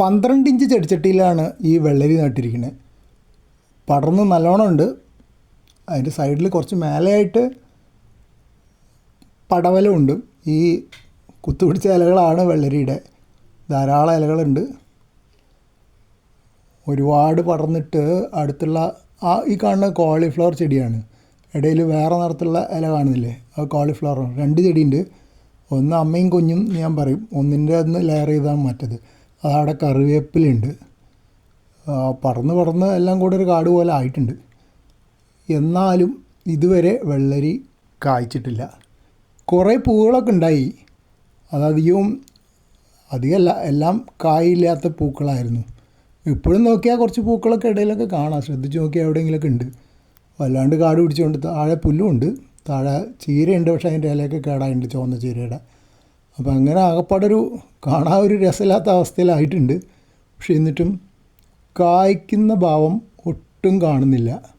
പന്ത്രണ്ട് ഇഞ്ച് ചെടിച്ചട്ടിയിലാണ് ഈ വെള്ളരി നട്ടിരിക്കുന്നത് പടർന്ന് നല്ലോണം ഉണ്ട്. അതിന്റെ സൈഡിൽ കുറച്ച് മേലെയായിട്ട് പടവലമുണ്ട് ഈ കുത്തുപിടിച്ച ഇലകളാണ് വെള്ളരിയുടെ. ധാരാളം ഇലകളുണ്ട്. ഒരുപാട് പടർന്നിട്ട് അടുത്തുള്ള ആ ഈ കാണുന്ന കോളിഫ്ലവർ ചെടിയാണ്. ഇടയിൽ വേറെ നിറത്തുള്ള ഇല കാണുന്നില്ലേ? ആ കോളിഫ്ലവർ. രണ്ട് ചെടിയുണ്ട്. ഒന്ന് അമ്മയും കുഞ്ഞും ഞാൻ പറയും. ഒന്നിന്റെ അന്ന് ലെയർ ചെയ്താണ് മറ്റത്. അതവിടെ കറിവേപ്പിലുണ്ട്. പറന്ന് പടർന്ന് എല്ലാം കൂടെ ഒരു കാട് പോലെ ആയിട്ടുണ്ട്. എന്നാലും ഇതുവരെ വെള്ളരി കായ്ച്ചിട്ടില്ല. കുറേ പൂക്കളൊക്കെ ഉണ്ടായി. അതധികവും അധികമല്ല എല്ലാം കായില്ലാത്ത പൂക്കളായിരുന്നു. ഇപ്പോഴും നോക്കിയാൽ കുറച്ച് പൂക്കളൊക്കെ ഇടയിലൊക്കെ കാണാം. ശ്രദ്ധിച്ച് നോക്കിയാൽ എവിടെയെങ്കിലുമൊക്കെ ഉണ്ട്. വല്ലാണ്ട് കാട് പിടിച്ചുകൊണ്ട് താഴെ പുല്ലുമുണ്ട് താഴെ ചീരയുണ്ട് പക്ഷേ അതിന്റെ ഇലയൊക്കെ കേടായിട്ടുണ്ട് ചുവന്ന ചീരയുടെ. അപ്പോൾ അങ്ങനെ ആകപ്പാടൊരു കാണാൻ ഒരു രസമില്ലാത്ത അവസ്ഥയിലായിട്ടുണ്ട്. പക്ഷേ എന്നിട്ടും കായ്ക്കുന്ന ഭാവം ഒട്ടും കാണുന്നില്ല.